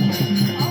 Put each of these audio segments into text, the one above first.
あ。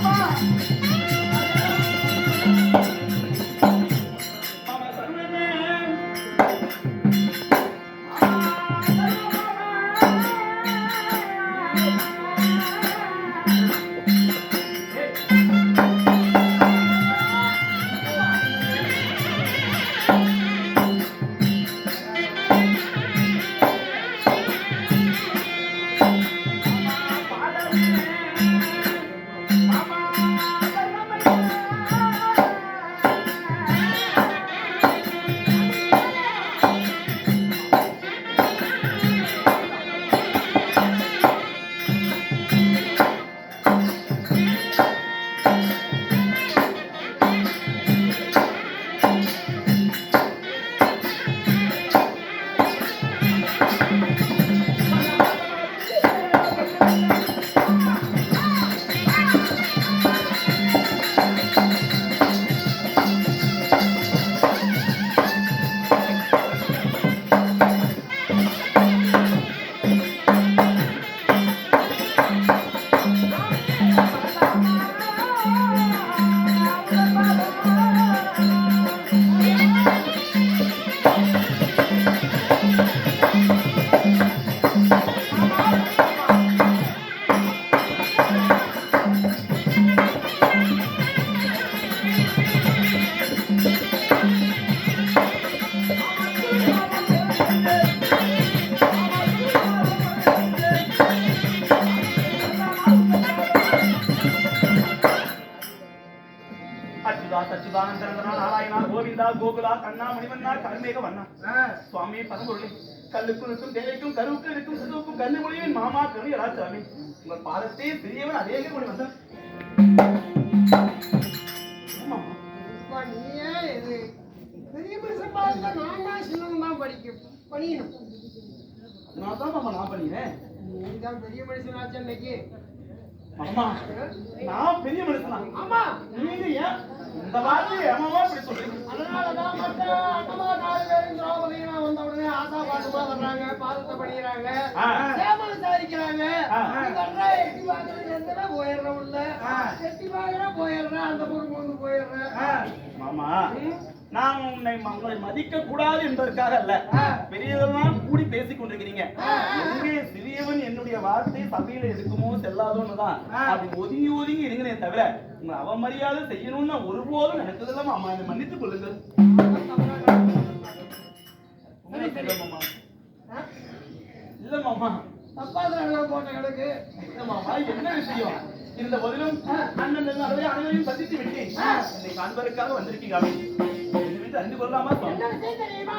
அச்சுதா சச்சிதானந்தரந்தனா நாராயணா கோவிந்தா கோகுலா கண்ணா மணிவண்ணா கருமேக வண்ணா சுவாமி பரம்பொருளே. கல்லுக்கும் இருக்கும் தேவைக்கும் கருவுக்கும் இருக்கும் சிசுவுக்கும் கண்ணு மொழியின் மாமா கருணையரா சுவாமி. உங்கள் பாதத்தை பெரியவன் அதே கொண்டு வந்தான். பெரிய மனுஷன் பாருங்க, நான் தான் படிக்க பணியணும் நான் தான் மாமா நான் நீ தான் பெரிய மனுஷனாச்சு அன்னைக்கு மாமா நான் பெரிய மனுஷனா? ஆமா. நீங்க ஏன் இந்த வார்த்தையை ஏமாமா இப்படி சொல்றீங்க? அதனாலதான் மத்த அண்ணமா நாலு பேரும் திரௌபதினா வந்த உடனே ஆசா பாசமா வர்றாங்க பாதத்தை பண்ணிடுறாங்க ஆ. சேம விசாரிக்கிறாங்க. ஆ. நீ வர்ற எட்டி பாக்குறது எந்தனா போயிடுற உள்ள? எட்டி பாக்குற போயிடுற அந்த பொண்ணு வந்து போயிடுற. மாமா. நான் உன்னை உங்களை மதிக்க கூடாது என்பதற்காக அல்ல. பெரியதெல்லாம் கூடி பேசிக் கொண்டிருக்கிறீங்க. எங்கே சிறியவன் என்னுடைய வார்த்தை சபையில இருக்குமோ செல்லாதோன்னு தான் அப்படி ஒதுங்கி ஒதுங்கி இருங்களே தவிர உங்களை அவமரியாதை செய்யணும்னு ஒருபோதும் நினைச்சதில்ல மாமா என்னை மன்னித்துக் கொள்ளுங்கள். இல்ல மாமா. தப்பாத போட்ட கிடக்கு இல்ல மாமா என்ன விஷயம்? இருந்த போதிலும் அண்ணன் அனைவரையும் அனைவரையும் சந்தித்து விட்டு என்னை காண்பதற்காக வந்திருக்கீங்க தெரியுமா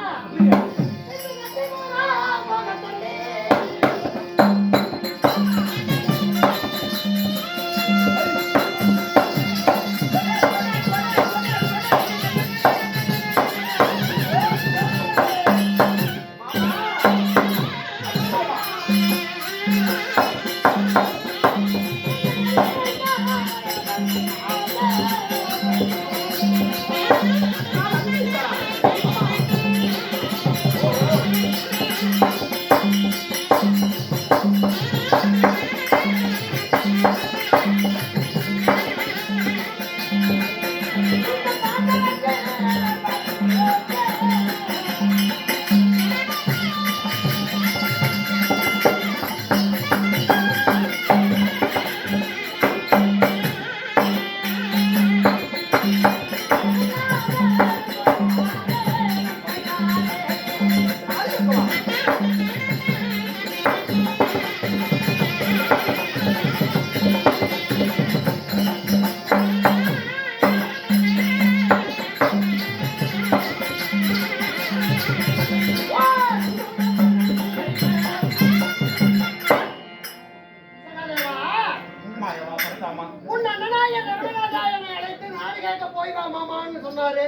சொன்னாரு.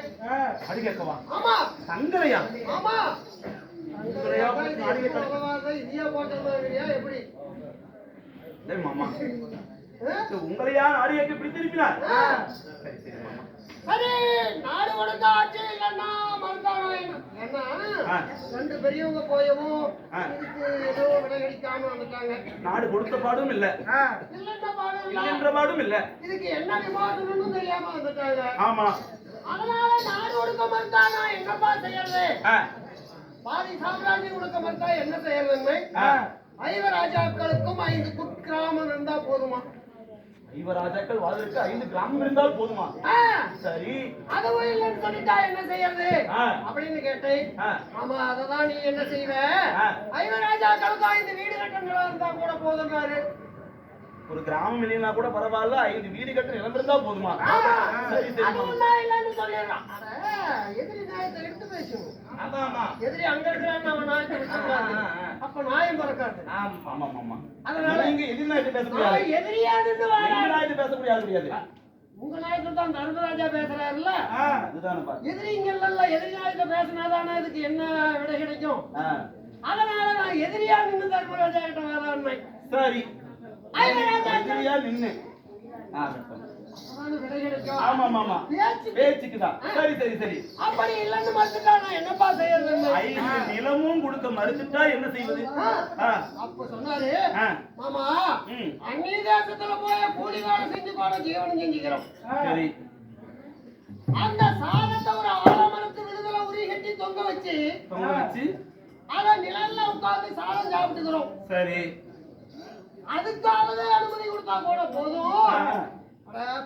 அடி கேட்கவா ஆமா. தங்கலையா ஆமா. இந்தியா போட்டா எப்படி? டேய் மாமா. உங்களையா? நாடு கேட்க இப்படி திருப்பினார். சரி நாடு கொடுத்த ஆட்சி இல்லைன்னா மறுத்தானோ என்ன? ஏன்னா. ரெண்டு பெரியவங்க போயவும். இதுக்கு ஏதோ விடை கிடைக்காம வந்துட்டாங்க. நாடு கொடுத்த பாடும் இல்ல. இல்லைன்னா பாடம் இல்ல. இதுக்கு என்ன விமோசனம்னு தெரியாம வந்துட்டாங்க. ஆமா. அதனால நாடு கொடுக்க மறுத்தானா என்னப்பா செய்யறது? ஆ, பாதி சாம்ராஜ்யம் கொடுக்க மறுத்தா என்ன செய்யறதுன்னு. ஐவ ராஜாக்களுக்கும் ஐந்து குக்கிராமம் இருந்தா போதுமா? ஐவராஜாக்கள் வாழ்வதற்கு ஐந்து கிராமம் இருந்தால் போதுமா? சரி. அதுவும் இல்லைன்னு சொல்லிட்டா என்ன செய்யறது. அப்படின்னு கேட்டேன். ஆமா அததான் நீ என்ன செய்வ. ஐவ ராஜாக்களுக்கும் ஐந்து வீடு கட்டங்களா இருந்தா கூட போதுங்காரு ஒரு கிராமம் இல்லைன்னா கூட பரவாயில்ல ஐந்து வீடு கட்ட நிலம் இருந்தா போதுமா சரி எதிரி எதிரி அங்க ஆ. அப்ப நியாயம் பிறக்காது. ஆமா ஆமா ஆமா அதனால- நீங்க எதிர்நாட்டு பேச முடியாது. எதிரியா எதிர்நாட்டு பேச முடியாது முடியாது. உங்க நாயத்தை தான் தர்மராஜா பேசுறாருல்ல? பா எதிரிங்கள்ல எதிரி நாயத்தை பேசினாதானே இதுக்கு என்ன விடை கிடைக்கும்? அதனால நான் எதிரியா நின்று தர்மராஜா கிட்ட வரான்னு சரி. நின்னு. நிலமும் கொடுக்க மறுத்துட்டா என்ன செய்வது? அப்ப சொன்னாரு மாமா அந்நிய தேசத்துல போய் கூலி வேலை செஞ்சு கூட ஜீவனம் செஞ்சுக்கிறோம். சரி. அந்த சாதத்தை ஒரு ஆலமரத்து விடுதலை உரி கட்டி தொங்க வச்சு தொங்க வச்சு. அத நிழல்ல உட்கார்ந்து சாதம் சாப்பிட்டுக்கிறோம். சரி. அதுக்காகவே அனுமதி கொடுத்தா கூட போதும்.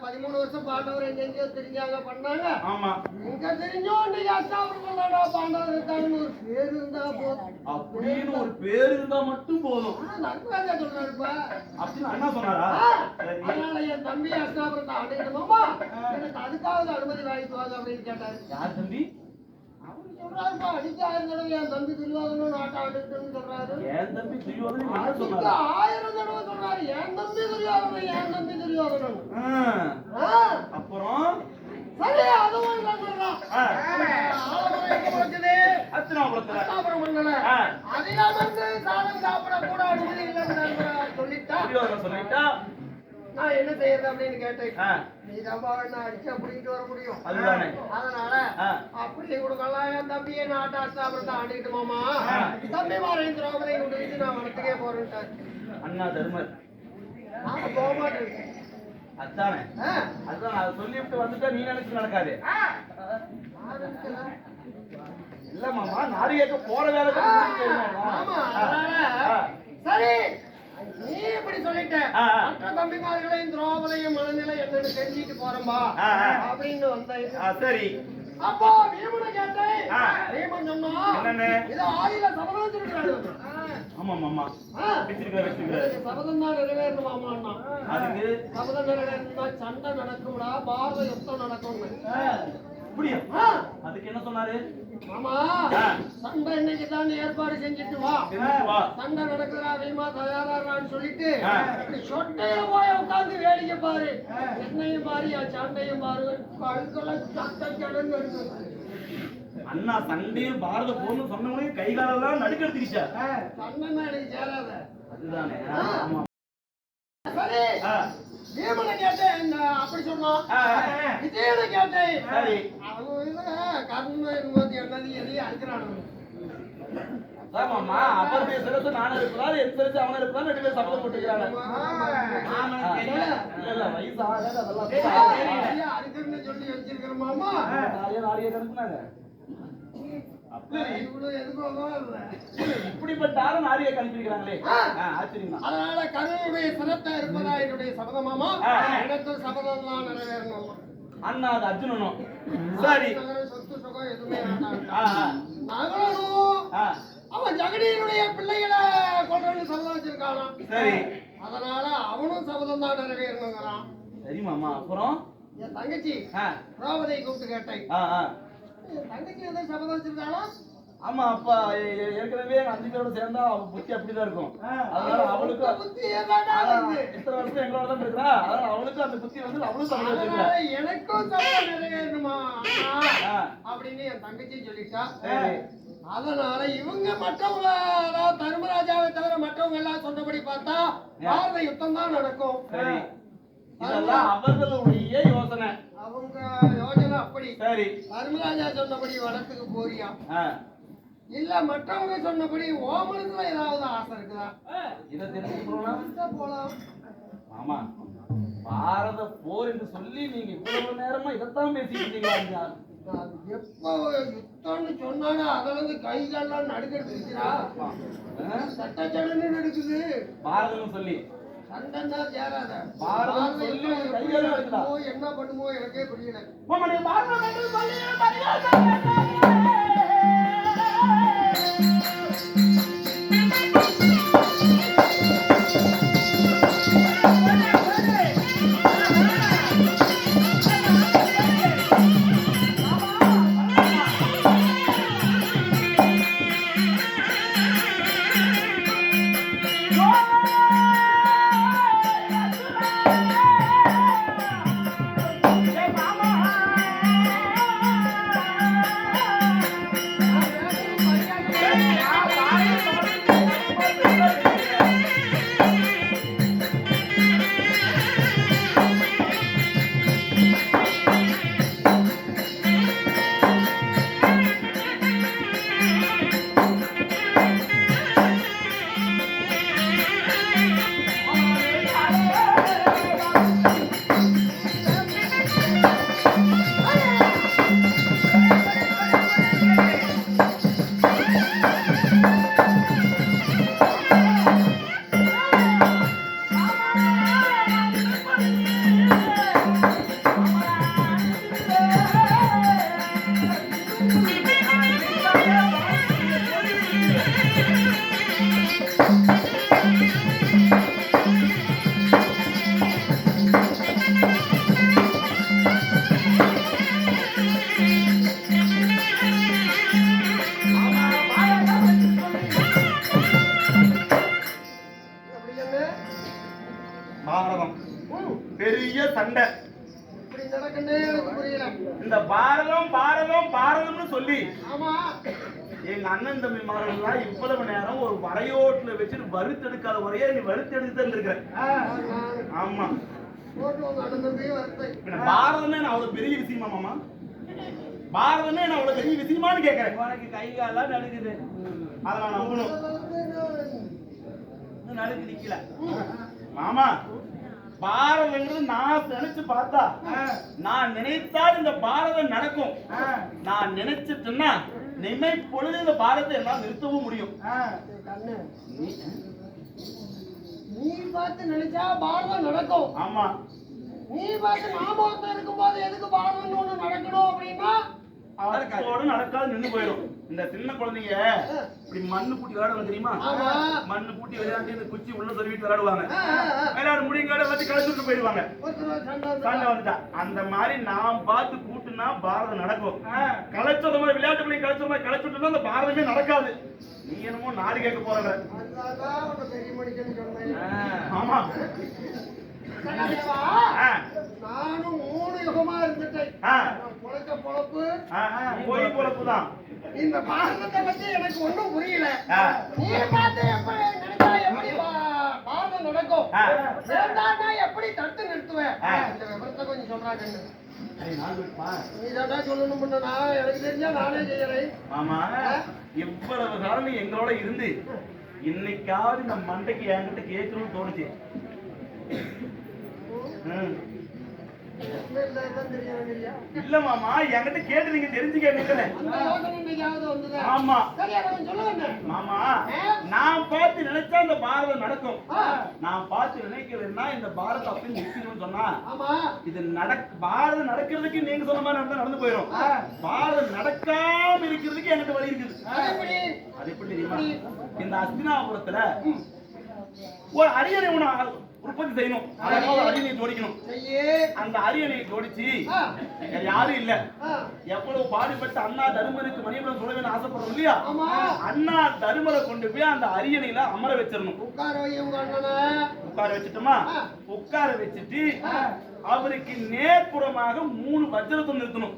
பதிமூணு வருஷம் பாண்டவர் எங்கெங்கயோ தெரிஞ்சாங்க பண்ணாங்க. ஆமா. இங்க தெரிஞ்சோம் இன்னைக்கு அஷ்டாவரம் பாண்டவர் இருக்காங்கன்னு ஒரு பேர் இருந்தா போதும். அப்படின்னு ஒரு பேர் இருந்தா மட்டும் போதும். ஆனா, நட்பராஜா சொல்றாருப்பா அப்படின்னு அண்ணா சொன்னாரா? அதனால என் தம்பி அஷ்டாபுரத்தை அடையணுமாமா எனக்கு அதுக்காவது அனுமதி வாங்கிட்டு வாங்க அப்படின்னு கேட்டாரு. யார் தம்பி அவரு சொல்றாருப்பா அடிக்க ஆயிரம் தடவை என் தம்பி துரியோதனும் நாட்டை ஆடிட்டுன்னு சொல்றாரு. என் தம்பி துரியோதனை என்ன அடிக்க சொன்னாரா ஆயிரம் தடவை சொல்றாரு. என் தம்பி துரியோதனன் என் தம்பி ஆ, அப்புறம்? சரி அதுவும் இல்லை சொல்றான். வந்து சாதம் சாப்பிடக்கூட அனுமதி இல்லைன்னு சொல்லிட்டா சொல்லிட்டா. நான் என்ன செய்யறது அப்படின்னு கேட்டேன். நீ தான் என்ன அடிச்சா பிடிக்கிட்டு வர முடியும். அதனால ஆ, அப்படி கொடுக்கலாம். என் தம்பியை நாட்டு அஷ்டாபுரத்தை ஆடிட்டு மாமா. தம்பி மாரையும் திரௌபதியை கொண்டு வச்சு நான் வனத்துக்கே போறேன்ட்டாரு. அண்ணா தர்மர். நாம போக மாட்டேன். அதானே. அதான் அதை சொல்லிவிட்டு வந்துட்டா நீ நினைச்சு நடக்காது. நான். இல்ல மாமா கேட்க போற வேலை சரி. நீ இப்படி சொல்லிட்ட. மற்ற தம்பிமார்களையும் திரௌபதியும் மனநிலை என்னன்னு தெரிஞ்சுட்டு போறோம்பா. அப்படின்னு வந்தேன் சரி. அப்போ பீமனை கேட்டேன். பீமன் சொன்னா? இது ஆதியில சபதம் வச்சிருக்காரு ஆமா மாமா ஆ. வச்சிருக்கிற வச்சிருக்கிற எனக்கு சபதம் தான் நிறைவேறணுமாமா அதுக்கு? சபதம் நிறைவேறணும்னா சண்டை நடக்கும்டா பாரத யுத்தம் நடக்கும்னு. ஆ. அதுக்கு என்ன சொன்னாரு? மாமா ஆ. சண்டை இன்னைக்கு தான் ஏற்பாடு செஞ்சுட்டு வா. சண்டை நடக்குதா வீமா தயாரான்னு சொல்லிட்டு சொட்டையில போய் உட்கார்ந்து வேடிக்கை பாரு. என்னையும் பாரு என் சண்டையும் பாரு. கழுக்கெல்லாம் சட்டை கிடங்கு அண்ணா சண்டையில் பாரத போன்னு சொன்ன உடனே கை காலெல்லாம் நடுக்கெடுத்துக்கிச்சா சண்டை சேராத. அதுதானே. ஆமா. சரி. பீமனை கேட்டேன். இந்த அப்படி சொன்னான். விஜயனை கேட்டேன். சரி. அவன் இல்ல கர்ணன் என்னது எதையும் அடிக்கிறானு ஆமாம்மா அவருடைய சிரசு நானும் இருக்கிறார் என் சிரசு அவனும் இருக்கிறார் ரெண்டு பேரும் சபதம் போட்டுக்கிறாங்க. இல்ல இல்ல வயசு ஆகாது அதெல்லாம் அடிக்கிறேன்னு சொல்லி வச்சிருக்கிறேன் மாமா நாளைய நாளைய கணக்குனாங்க அப்படி இவ்வளவு எதுக்கோ இல்லை. இப்படிப்பட்ட ஆளும் நாளைய கணிப்பிருக்கிறாங்களே ஆச்சரியம். தான் அதனால கருணுடைய சிரத்தை இருப்பதா என்னுடைய சபதமாமா. எனக்கு சபதம் தான் நிறைவேறணும் அண்ணா அது அர்ஜுனனும் சரி. சொத்து சுகம் எதுவுமே அவன் ஜெகடியினுடைய பிள்ளைகளை கொண்டு சபதம் வச்சிருக்கானாம் சரி. அதனால அவனும் சபதம் தான் நிறைவேறணுங்கிறான். சரி மாமா. அப்புறம்? என் தங்கச்சி திரௌபதியை கூப்பிட்டு கேட்டேன். தங்கச்சி எதாவது சபதம் வச்சிருக்காளா ஆமா அப்பா ஏற்கனவே அஞ்சு பேரோட சேர்ந்தா அவ புத்தி அப்படிதான் இருக்கும். அதனால வந்து இத்தனை வருஷம் எங்களோட தான் இருக்கிறா. அதனால அவளுக்கும் அந்த புத்தி வந்து அவளும் அதனால எனக்கும் நிறைவேறணுமா. ஆ, அப்படின்னு என் தங்கச்சி சொல்லிட்டா அதனால இவங்க மற்றவங்க தர்மராஜாவை தவிர மற்றவங்க எல்லாம் சொன்னபடி பார்த்தா பாரத யுத்தம் தான் நடக்கும். சரி. இதெல்லாம் அவர்களுடைய யோசனை. அவங்க யோஜனை சொன்னா அப்படி. சரி. தர்மராஜா சொன்னபடி வனத்துக்கு போறியா? இல்ல மற்றவங்க சொன்னபடி ஓமனத்துல ஏதாவது ஆசை இருக்குதா? இதை தெரிஞ்சுக்கணும்னா போலாம். ஆமா பாரத போர் என்று சொல்லி நீங்க இவ்வளவு நேரமா இதைத்தான் பேசிட்டு அது எப்போ யுத்தம்னு சொன்னானே அதுல இருந்து கைகாலெல்லாம் நடுக்கிறா சட்டச்சடன்னு நடக்குது. பாரதம் சொல்லி. சண்டைன்னா சேராத பாரதம் சொல்லி என்ன பண்ணுமோ எனக்கே புரியல. இந்த பாரதம் பாரதம் பாரதம்னு சொல்லி ஆமா. எங்க அண்ணன் தம்பி மகன்லாம் இவ்வளவு நேரம் ஒரு வரையோட்டுல வச்சுட்டு வறுத்தெடுக்காத வரையா நீ வறுத்தெடுத்து இருக்கிற ஆமா. நான் அவ்வளவு பெரிய விஷயமா மாமா? பாரதமே நான் அவ்வளவு பெரிய விஷயமான்னு கேட்கறேன் உனக்கு கை கால்லாம் நடுக்குது அதை நான் நம்பணும் நடுக்கு நிக்கல. மாமா பாரதங்கிறது நான் நினைச்சு பார்த்தா நான் நினைத்தால் இந்த பாரதம் நடக்கும். நான் நினைச்சிட்டேன்னா நிமை பொழுது இந்த பாரதத்தை எல்லாம் நிறுத்தவும் முடியும். நீ- பார்த்து நினைச்சா பாரதம் நடக்கும். ஆமா. நீ பார்த்து நாம ஒருத்தன் இருக்கும்போது எதுக்கு பாரதம் ஒண்ணு நடக்கணும் அப்படின்னா அதோட நடக்காது நின்னு போயிடும். இந்த சின்ன குழந்தைங்க இப்படி மண்ணு பூட்டி விளையாடுவாங்க தெரியுமா? மண்ணு பூட்டி விளையாண்டு இந்த குச்சி உள்ள சொல்லிட்டு விளையாடுவாங்க. விளையாட முடியுங்க வச்சு கழிச்சுட்டு போயிடுவாங்க. சண்டை வந்துட்டா. அந்த மாதிரி நான் பார்த்து கூட்டுனா பாரதம் நடக்கும். கலைச்சத மாதிரி விளையாட்டு பிள்ளை கலைச்ச மாதிரி கலைச்சுட்டுனா அந்த பாரதமே நடக்காது. நீ என்னமோ நாடு கேட்க போறவ. ஆமா. நானும் மூணு யுகமா இருந்துட்டேன் பொழைச்ச பொழப்பு? போய் பொழப்புதான். இந்த பாரதத்தை பத்தி எனக்கு ஒண்ணும் புரியல. நீ பார்த்து எப்படி நினைச்சா எப்படி பாரதம் நடக்கும்? எப்படி தடுத்து நிறுத்துவேன். இந்த விவரத்தை கொஞ்சம் சொல்றாங்க? நீ தாண்டா சொல்லணும் பண்ணனா எனக்கு தெரிஞ்சா நானே செய்யறேன். ஆமா. இவ்வளவு காலம் எங்களோட இருந்து இன்னைக்காவது இந்த மண்டைக்கு என்கிட்ட கேட்கணும்னு தோணுச்சு. இல்ல மாமா என்கிட்ட கேட்டு நீங்க தெரிஞ்சுக்க நினைக்கிறேன் ஆமா. சொல்லுங்க. மாமா நான் பார்த்து நினைச்சா இந்த பாரதம் நடக்கும். நான் பார்த்து நினைக்கிறேன்னா இந்த பாரதம் அப்படி நிற்கணும்னு சொன்னா இது நடக் பாரதம் நடக்கிறதுக்கு நீங்க சொன்ன மாதிரி நடந்தா நடந்து போயிடும் பாரதம் நடக்காம இருக்கிறதுக்கு என்கிட்ட வழி இருக்குது. அது அது எப்படி தெரியுமா? இந்த அஸ்தினாபுரத்துல ஒரு அரியணை ஒண்ணு உற்பத்தி செய்யணும். அரியணையை ஜோடிக்கணும். அந்த அரியணையை ஜோடிச்சு யாரும் இல்ல. எவ்வளவு பாடுபட்ட அண்ணா தருமருக்கு மணிபுரம் சொல்ல வேணும் ஆசைப்படுறோம் இல்லையா? அண்ணா தருமரை கொண்டு போய் அந்த அரியணையில அமர வச்சிடணும். உட்கார. உட்கார வச்சுட்டோமா. உட்கார வச்சுட்டு. அவருக்கு நேர்புறமாக மூணு வஜ்ரத்தூண் நிறுத்தணும்.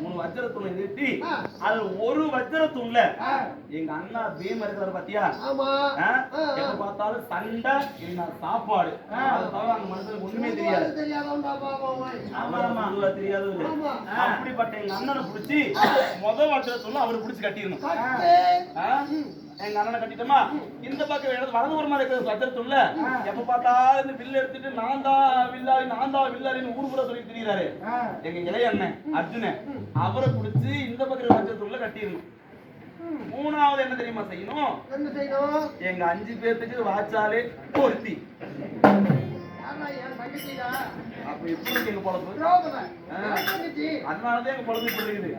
மூணு வஜ்ரத்தூணை நிறுத்தி ஆ. அதுல ஒரு ஆ. எங்க அண்ணா பீம் இருக்கிறாரு பாத்தியா. எப்ப பார்த்தாலும் சண்டை என்ன சாப்பாடு. அது அந்த மனுஷனுக்கு ஒண்ணுமே தெரியாது. தெரியாது. அப்படிப்பட்ட எங்க அண்ணனை புடிச்சு முத வஜ்ரத்தூண்ல அவரு புடிச்சு கட்டிடணும்? எங்க அண்ணனை கட்டிட்டோமா? இந்த பக்கம் இடது வலதுபுறமா இருக்கிற வஜ்ரத்தூண்ல எப்ப பார்த்தாலும் இந்த வில்லு எடுத்துட்டு நான் தான் வில்லாளி நான் தான் வில்லாளின்னு ஊர் கூட சொல்லி திரியிறாரு. எங்க இளைய அண்ணன் அர்ஜுனன் அவரை புடிச்சு இந்த பக்கம் வஜ்ரத்தூண்ல கட்டிடணும். மூணாவது என்ன தெரியுமா செய்யணும்? என்ன செய்யணும்? எங்க அஞ்சு பேர்த்துக்கு வாச்சாலே பொருத்தி. அப்ப எப்படி எங்க பொழப்பு? அதனாலதான் எங்க பொழப்பு இப்படி இருக்குது.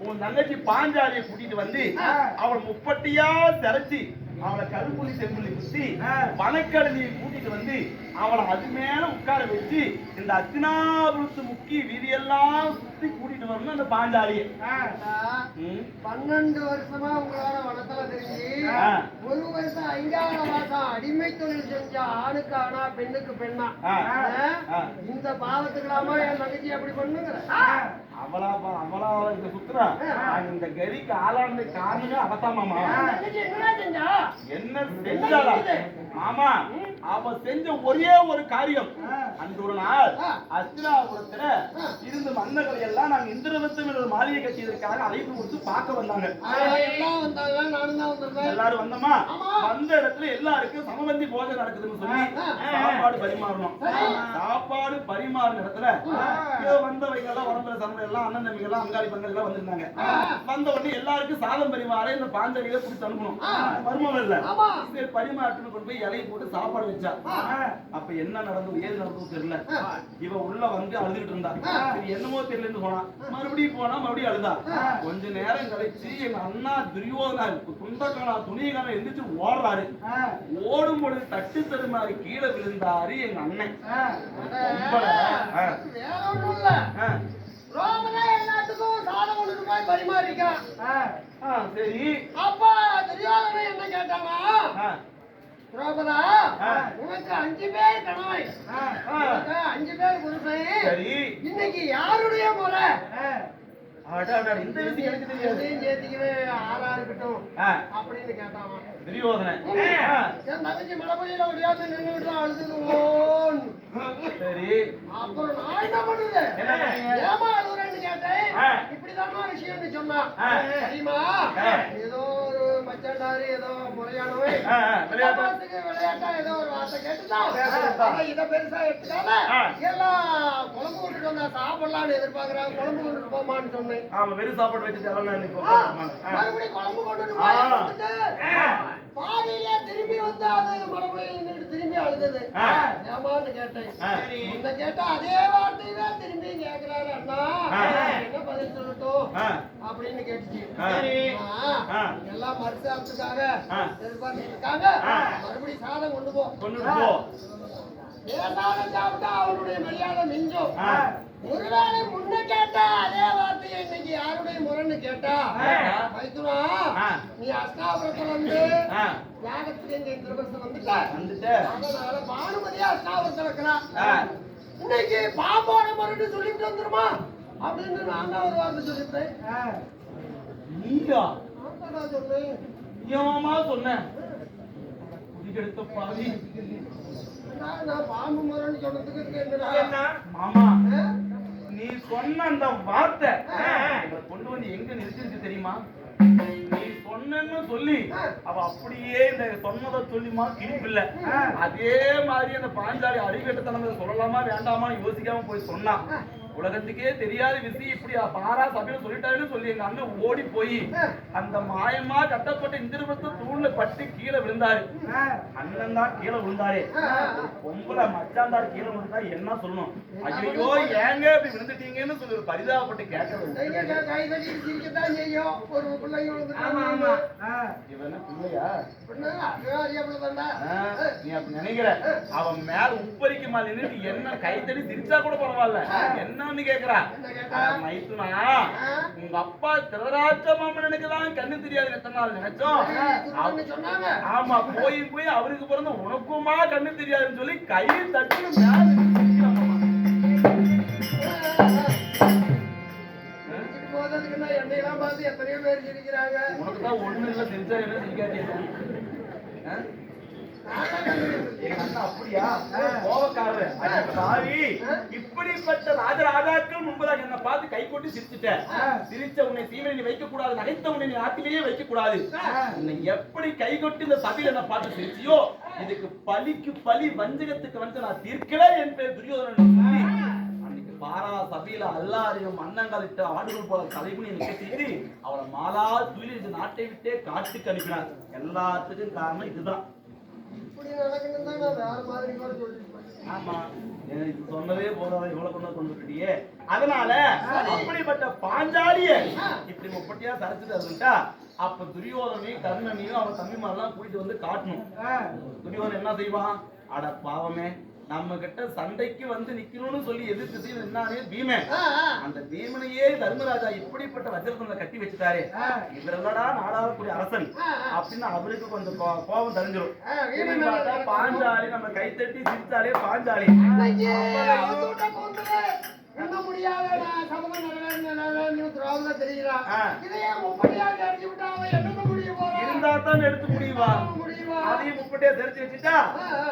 உன். தங்கச்சி பாஞ்சாலியை கூட்டிட்டு வந்து. அவளை முப்பட்டியா திரைச்சி அவளை கருப்புள்ளி செம்புள்ளி குத்தி பனக்கடலியை கூட்டிட்டு வந்து அவளை அது மேல உட்கார வச்சு இந்த அத்தினாபுரத்து முக்கிய வீதியெல்லாம் சுத்தி கூட்டிட்டு வரணும் அந்த பாஞ்சாலியை. பன்னெண்டு வருஷமா உங்களோட வனத்துல தெரிஞ்சு. ஒரு வருஷம் ஐந்தாறு மாசம் அடிமை தொழில் செஞ்ச ஆணுக்கு ஆனா பெண்ணுக்கு பெண்ணா. இந்த பாவத்துக்கலாமா என் தங்கச்சி அப்படி பண்ணுங்கிற. அவளா அவளா இந்த சுத்துறா. நான் இந்த கதிக்கு ஆளானது காரணமே அவத்தாமாமா என்ன செஞ்சாளா? மாமா அவ செஞ்ச ஒரே ஒரு காரியம். அன்று ஒரு நாள் ஆ. இருந்த மன்னர்களை எல்லாம் நாங்க இந்திரவத்தம் என்ற மாளிகை கட்டியதற்காக அழைப்பு கொடுத்து பார்க்க வந்தாங்க எல்லாரும் வந்தோமா. வந்த இடத்துல எல்லாருக்கும் சமபந்தி பூஜை நடக்குதுன்னு சொல்லி. சாப்பாடு பரிமாறணும். சாப்பாடு பரிமாறின இடத்துல வந்தவைங்க எல்லாம் உடம்புல சமயம் எல்லாம் அண்ணன் தம்பிங்க எல்லாம் அங்காளி பங்காளி எல்லாம் வந்திருந்தாங்க. வந்த உடனே எல்லாருக்கும் சாதம் பரிமாற இந்த பாஞ்சலியில பிடிச்சு அனுப்பணும். மர்மம் இல்ல சரி பரிமாற்றணும் கொண்டு போய் இலையை போட்டு சாப்பாடு வச்சா. அப்ப என்ன நடந்தது ஏது நடந்தது தெரியல. இவ உள்ள வந்து அழுதுகிட்டு இருந்தா. சரி என்னமோ தெரியலன்னு போனா மறுபடியும் போனா மறுபடியும் அழுதா. கொஞ்ச நேரம் கழிச்சு எங்க அண்ணா துரியோதனா துண்டக்கானா துணியக்கானா எந்திரிச்சு ஓடுறாரு. ஓடும் பொழுது தட்டு தருமாறி கீழே விழுந்தாரு எங்க அண்ணன். எல்லாத்துக்கும் சாதம் பரிமாறிக்கிறான் சரி. அப்ப ஆ. திரௌபதா. உனக்கு அஞ்சு பேர் கணவன். அஞ்சு பேர் புருஷன் இன்னைக்கு யாருடைய முறை அப்படின்னு கேட்டான் துரியோதனன். ஆ, என் தங்கச்சி மழை பெய்யல ஒடியாந்து நின்றுட்டு தான் அழுதுது ஓன் சரி. அப்புறம் நான் என்ன பண்ணுது? ஏமா அழுகுறேன்னு கேட்டேன். ஆ. இப்படிதாம்மா விஷயம்னு. சரிம்மா. ஆ. ஏதோ ஏதோ ஆ, விளையாட்டு. ஏதோ ஒரு வார்த்தை. ஆனா இதை பெருசா எடுத்துக்காம. எல்லாம் குழம்பு கொண்டுட்டு வந்தா சாப்பிடலாம்னு எதிர்பார்க்கறாங்க குழம்பு கொண்டுட்டு போமான்னு சொன்னேன் ஆமா வெறும் சாப்பாடு வச்சுட்டு. மறுபடியும் குழம்பு கொடுத்துட்டு, பாதியிலே திரும்பி வந்து அது மறுபடியும் திரும்பி அழுதது. ஏமான்னு கேட்டேன். இந்த கேட்டா அதே வார்த்தையவே திரும்பி கேக்குறாரு அண்ணா அப்படின்னு கேட்டுச்சு. எல்லாம் மறுசாப்பிட்டுக்காக ஆ. எதிர்பார்த்துட்டு இருக்காங்க. மறுபடியும் சாதம் கொண்டு போ. கொண்டுட்டு போ. ஏதாவது சாப்பிட்டா அவனுடைய மரியாதை மிஞ்சும். ஒருவேளை முன்ன கேட்டா அதே வார்த்தையை இன்னைக்கு யாருடைய முறைன்னு கேட்டா? ஆ. நீ அஷ்டாபுரத்துல வந்து. யாகத்துக்கு எங்க திருபுரத்துல வந்துட்ட. வந்துட்டு. அதனால பானுமதியா அஷ்டாபுரத்துல இருக்கிறான். ஆ. இன்னைக்கு பாம்போட முறைன்னு சொல்லிட்டு வந்துருமா? அப்படின்னு நான் தான் ஒரு வார்த்தை சொல்லிட்டேன். நீயா? தான் சொன்னேன். சொன்ன குடிக்கெடுத்த பாவி. நான் பாம்பு சொன்னதுக்கு மாமா? நீ சொன்ன அந்த வார்த்தை கொண்டு வந்து எங்க நிறுத்திருக்கு தெரியுமா? நீ சொன்னேன்னு சொல்லி அவ அப்படியே இந்த சொன்னதை சொல்லிமா கிழிப்பில்ல. அதே மாதிரி அந்த பாஞ்சாலி அறிவேட்டத்தனத்தை சொல்லலாமா வேண்டாமா யோசிக்காம போய் சொன்னான் உலகத்துக்கே தெரியாத விஷயம் இப்படி பாரா சபையில சொல்லிட்டாருன்னு சொல்லி எங்க அண்ணன் ஓடி போய் அந்த மாயமா கட்டப்பட்ட இந்திரபத்த தூண்ல பட்டு கீழே விழுந்தாரு. அண்ணன் தான் கீழே விழுந்தாரே. பொம்பளை மச்சாந்தார் கீழே விழுந்தா என்ன சொல்லணும்? ஐயோ ஏங்க இப்படி விழுந்துட்டீங்கன்னு சொல்லி ஒரு பரிதாபப்பட்டு கேட்கறது நீ அப்படி நினைக்கிற? அவன் மேல உப்பரிக்குமா நின்று என்ன கைத்தடி சிரிச்சா கூட பரவாயில்ல. என்னன்னு கேக்குறா. மைத்துனா உங்க அப்பா திரராஜ மாமனுக்கு தான் கண்ணு தெரியாது எத்தனை நாள் நினைச்சோம்? ஆமா போய் போய் அவருக்கு பிறந்த உனக்குமா கண்ணு தெரியாதுன்னு சொல்லி கையை தட்டி எத்தனையோ பேர் சிரிக்கிறாங்க. உனக்கு தான் ஒண்ணு இல்ல சிரிச்சா என்ன சிரிக்காதே ஆ? நான் தான் கண்டுபிடிச்சேன். எங்க அண்ணா அப்படியா? இப்படிப்பட்ட ராஜராஜாக்கள் முன்பதாக என்ன பார்த்து கை கொட்டி சிரிச்சுட்ட. சிரிச்ச உன்னை சீவனை வைக்க கூடாது நகைத்த உன்னை நீ ஆட்டிலேயே வைக்க கூடாது உன்னை எப்படி கை கொட்டி இந்த சபையில என்ன பார்த்து சிரிச்சியோ இதுக்கு பலிக்கு பலி வஞ்சகத்துக்கு வந்து நான் தீர்க்கல என் பேர் துரியோதனன் சொல்லி பாரா சபையில அல்லாரையும் அன்னங்களிட்டு ஆடுகள் போல தலைமுனி நிக்க செய்து அவளை மாலா துயில் நாட்டை விட்டே காட்டுக்கு அனுப்பினார். எல்லாத்துக்கும் காரணம் இதுதான். சொன்னதே போதாத இவ்வளவு கொண்டு வந்து கொண்டு வந்துட்டியே அதனால அப்படிப்பட்ட பாஞ்சாலிய இப்படி முப்பட்டியா சரிச்சுட்டா அப்ப துரியோதனையும் கர்ணனையும் அவன் தம்பிமாரெல்லாம் கூட்டிட்டு வந்து காட்டணும். துரியோதன் என்ன செய்வான்? அட பாவமே நம்ம கிட்ட சண்டைக்கு வந்து நிக்கணும்னு சொல்லி எதிர்த்து நின்னானே பீமன். அந்த பீமனையே தர்மராஜா இப்படிப்பட்ட வஜ்ரத்துல கட்டி வச்சுட்டாரே. இவரெல்லடா நாடாளக்கூடிய அரசன். அப்படின்னு அவருக்கு கொஞ்சம் கோ- கோபம் தெரிஞ்சிடும் பாஞ்சாலி நம்ம கைத்தட்டி சிரிச்சாலே பாஞ்சாலி. அன்னைக்கு அவதூட்ட கொண்டு என்ன முடியாத நான் சபதம் நிறைவேறின நிறைவேறின திராவிட தெரிகிறான் ஆ. இதையே முப்படியாக தெரிஞ்சு விட்டா அவன் என்னென்ன முடிய போறான்? இருந்தா தான் எடுத்து முடியுமா. அதையும் முப்பட்டே தெரிஞ்சு வச்சுட்டா.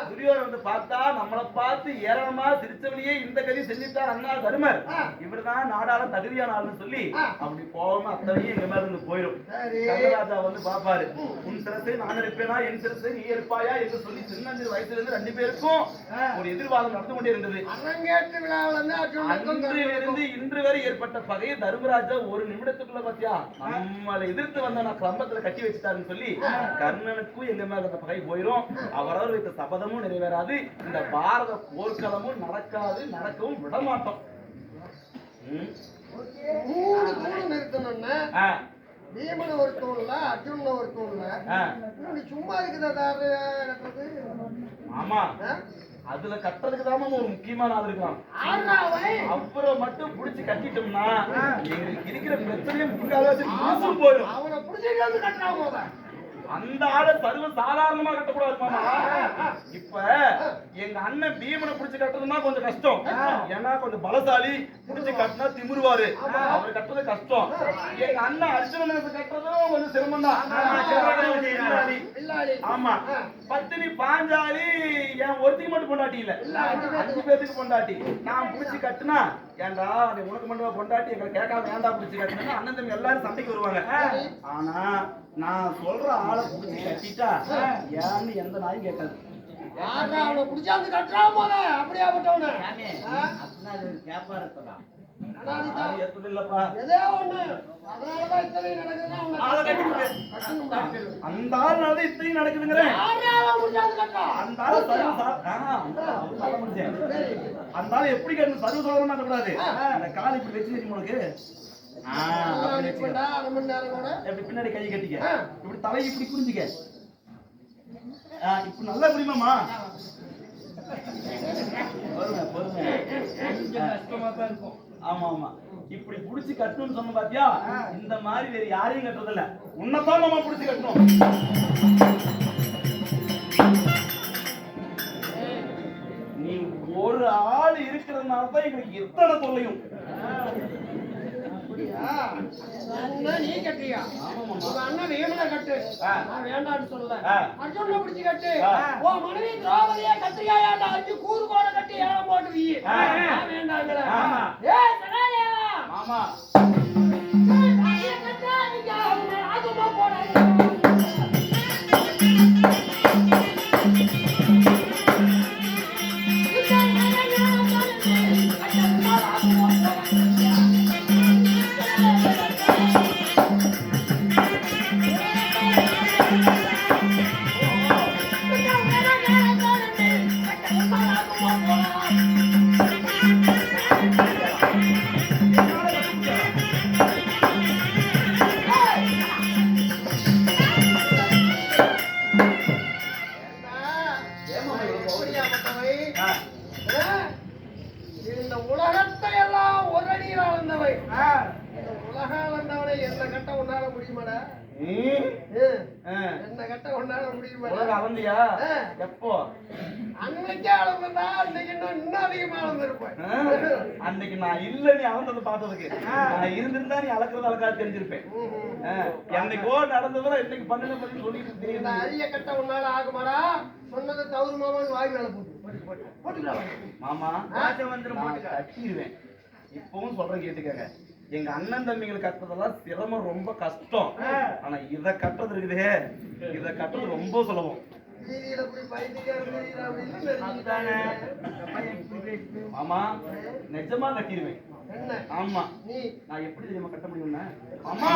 துரியோதன் வந்து பார்த்தா நம்மள பார்த்து ஏராளமா சிரிச்சவனையே இந்த கதி செஞ்சுட்டார் அண்ணா தருமர். ஆ. இவர்தான் நாடாள தகுதியான ஆளுன்னு சொல்லி. அப்படி போகாம அத்தனையும் எங்க மேல இருந்து போயிடும் கந்தராஜா வந்து பாப்பாரு உன் சிரசை நான் இருப்பேனா என் சிரசை நீ இருப்பாயா என்று சொல்லி சின்னஞ்சு வயசுல இருந்து ரெண்டு பேருக்கும் ஒரு எதிர்வாதம் நடந்து கொண்டே இருந்தது. அன்றிலிருந்து இன்று வரை ஏற்பட்ட பகையை தர்மராஜா ஒரு நிமிடத்துக்குள்ள பாத்தியா? நம்மளை எதிர்த்து வந்த நான் கம்பத்துல கட்டி வச்சுட்டாருன்னு சொல்லி கர்ணனுக்கும் எங்க மேல பகை போயிரும். அவரவர் வைத்த சபதமும் நிறைவேறாது. இந்த பாரத போர்க்களமும் நடக்காது நடக்கவும் விட மாட்டோம் ம். மூணு தூண் நிறுத்தணும்னா பீமனை ஒரு தூண்ல அர்ஜுன ஒரு தூண்ல சும்மா இருக்குதா தாரு கட்டுறது? ஆமா? அதுல கட்டுறதுக்கு தான் ஒரு முக்கியமான ஆள் ஆறாவை? அப்புறம் மட்டும் புடிச்சு கட்டிட்டோம்னா எங்களுக்கு இருக்கிற பிரச்சனையும் போயிடும் போத அந்த ஆளை சர்வ சாதாரணமா கட்டக்கூடாது மாமா. இப்ப எங்க அண்ணன் பீமனை புடிச்சு கட்டுறதுன்னா கொஞ்சம் கஷ்டம். ஏன்னா கொஞ்சம் பலசாலி புடிச்சு கட்டினா திமிருவாரு. அவர் கட்டுறது கஷ்டம். எங்க அண்ணன் அர்ஜுனனுக்கு கட்டுறதும் கொஞ்சம் சிரமம் தான் ஆமா. பத்தினி பாஞ்சாலி என் ஒருத்திக்கு மட்டும் பொண்டாட்டி இல்ல. அஞ்சு பேத்துக்கு பொண்டாட்டி. நான் புடிச்சு கட்டுனா ஏன்டா அந்த உனக்கு மட்டும் பொண்டாட்டி எங்களை கேட்காம வேண்டாம் புடிச்சு கட்டினா அண்ணன் தம்பி எல்லாரும் சண்டைக்கு வருவாங்க. ஆனா நான் சொல்ற ஆளை புடிச்சு கட்டிட்டா ஏன்னு எந்த நாயும் கேட்காது. ஆறா அவனை கட்டுறா அப்படியே இத்தனை நடக்குதுன்னா அவனை ஆளை. அந்த ஆள்னால இத்தனையும் கட்டுறா? அந்த ஆளு அந்த ஆளு அந்த எப்படி கட்டணும் சர்வ சாதாரணமா கட்டக்கூடாது அந்த கால் இப்படி வச்சு தெரியுமா உனக்கு ஆ, அப்படி வச்சுக்க. இப்படா அரை மணி நேரம் கூட இப்படி பின்னாடி கை கட்டிக்க. இப்படி தலை இப்படி குடிஞ்சுக்க ஆ, இப்படி நல்லா புரியுமாமா பொறுமை பொறுமை. கொஞ்சம் கஷ்டமா தான் இருக்கும். ஆமா ஆமா. இப்படி புடிச்சு கட்டணும்னு சொன்ன பாத்தியா? இந்த மாதிரி வேற யாரையும் கட்டுறது இல்ல உன்னைத்தான் மாமா புடிச்சு கட்டணும். நீ ஒரு ஆள் இருக்கிறதுனால தான் எங்களுக்கு எத்தனை தொல்லையும். நீ கட்டியா. உங்க அண்ணன் வீமனை கட்டு. நான் வேண்டாம்னு சொல்லல. ஆ. அர்ஜுன பிடிச்சு கட்டு. உன் மனைவி திரௌபதியா அஞ்சு கூறு கோட கட்டி ஏழம் போட்டு வீ வேண்டாங்கிற சகாதேவா மாமா நான் இல்ல நீ அளந்தது பார்த்ததுக்கு. நான் இருந்திருந்தா நீ அளக்குறது அளக்காது தெரிஞ்சிருப்பேன் என்னைக்கோ நடந்ததுல இன்னைக்கு பண்ணுன பண்ணி சொல்லிட்டு தெரியுது அரிய கட்ட உன்னால ஆகுமாடா? சொன்னது தவறு மாமான்னு வாய் மேல போட்டு. போட்டு. போட்டு போட்டுக்கலாம் மாமா போட்டுக்க. கட்டிடுவேன் இப்பவும் சொல்றேன் கேட்டுக்கங்க. எங்க அண்ணன் தம்பிகள் கட்டுறதெல்லாம் சிரமம் ரொம்ப கஷ்டம். ஆனா இத கட்டுறது இருக்குதே. இத கட்டுறது ரொம்ப சுலபம். வீதியில போய் பேசுது. மாமா நிஜமா கட்டிடுவேன். ஆமா. நீ? நான் எப்படி தெரியுமா கட்ட முடியும்னா? அம்மா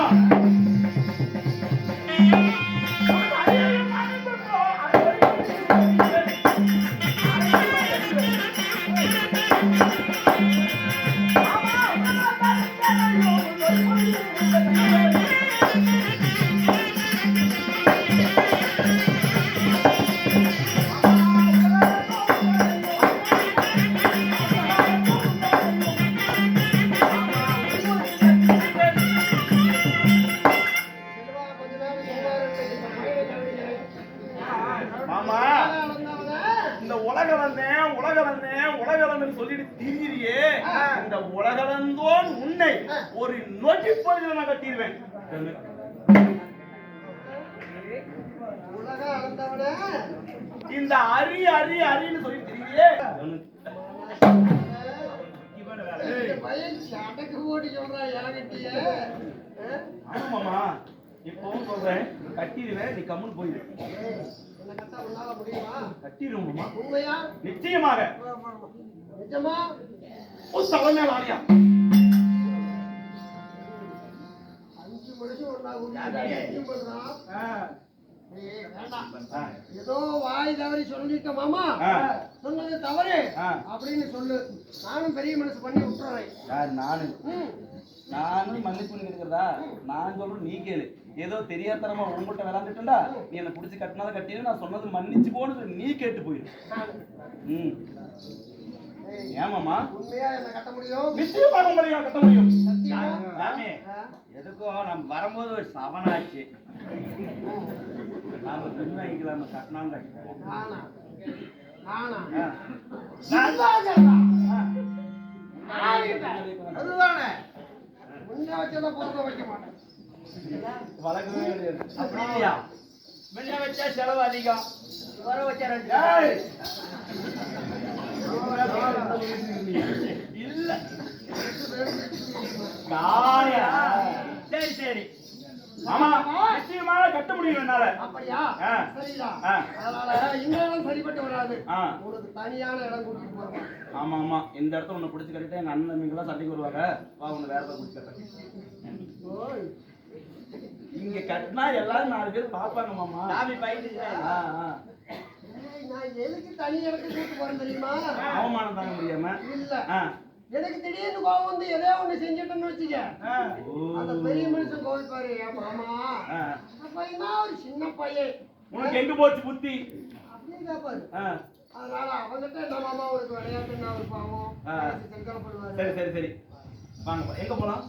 உன்னை ஒரு நொட்டி பொழுதுல நான் கட்டிடுவேன் இந்த அரி அரி அரின்னு சொல்லி. திரியிறியே இவனு வேலை. இந்த பையன் சடக்கு போட்டு சொல்றான் என்கிட்டயே. ஆ? ஆமா மாமா. இப்பவும் சொல்றேன். கட்டிடுவேன் நீ கம்முன்னு போயிடு? கட்டிடுவோம்? நிச்சயமாக. நிஜமா? தலைமையில் ஆணியா ஏதோ வாய் தவறி சொல்லிட்ட மாமா. சொன்னது தவறு. அப்படின்னு சொல்லு. நானும் பெரிய மனசு பண்ணி விட்டுறேன். யார்? நானு. ம். நானும் மன்னிப்பு இருக்கிறதா? நான் சொல்றேன் நீ கேளு. ஏதோ தெரியாதனமா உங்கள்கிட்ட விளாண்டுட்டா நீ என்ன புடிச்சு கட்டினதை கட்டிடு நான் சொன்னது மன்னிச்சு போன்னு நீ கேட்டு போயிடு ம். ஏமாமா உண்மையா என்ன கட்ட முடியும்? நிச்சயமாக நான் கட்ட முடியும்? சாமி, ஆ? எதுக்கும் நம்ம வரும்போது ஒரு சவனாச்சு நாம பெண் வாங்கிக்கலாம். நான்கிட்ட. அதுதானே. முன்ன வச்சதை பிறந்த வைக்க மாட்டேன். வளர்க்கவே கிடையாது. அப்படி இல்லையா? முன்ன வச்சா செலவு அதிகம். வர வச்சா! இல்ல. காயா. சரி சரி. ஆமா நிச்சயமாக கட்ட முடியும் என்னால. அப்படியா? ஆ. அதனால இந்த இடம் சரிப்பட்டு வராது. உனக்கு தனியான இடம் கூட்டிட்டு போறேன் ஆமா ஆமா. இந்த இடத்துல உன்னை பிடிச்சி கட்டிட்டு எங்க அண்ணன் தம்பிங்கெல்லாம் சண்டைக்கு வருவாங்க. வா உன்னை வேற பிடிச்சி கட்டுறேன். ஓய். இங்க கட்டினா எல்லாரும் நாலு பேர் பாப்பாங்க மாமா. சாமி பயந்து ஆ, ஆ. ஏய், நான் எதுக்கு தனி இடத்துக்கு கூட்டு போறேன் தெரியுமா? அவமானம் தாங்க முடியாம? இல்ல. எனக்கு திடீர்னு கோவம் வந்து எதையோ ஒண்ணு செஞ்சுட்டேன்னு வச்சுக்க. அந்த பெரிய மனுஷன் கோவிப்பாரு என் மாமா? பையனா ஒரு சின்ன பையன். உனக்கு எங்க போச்சு புத்தி? அப்படின்னு கேட்பாரு ஆ. அதனால அவங்கிட்ட என்ன மாமா உனக்கு விளையாட்டுன்னா ஒரு பாவம். சரி சரி சரி. வாங்க. எங்க போலாம்?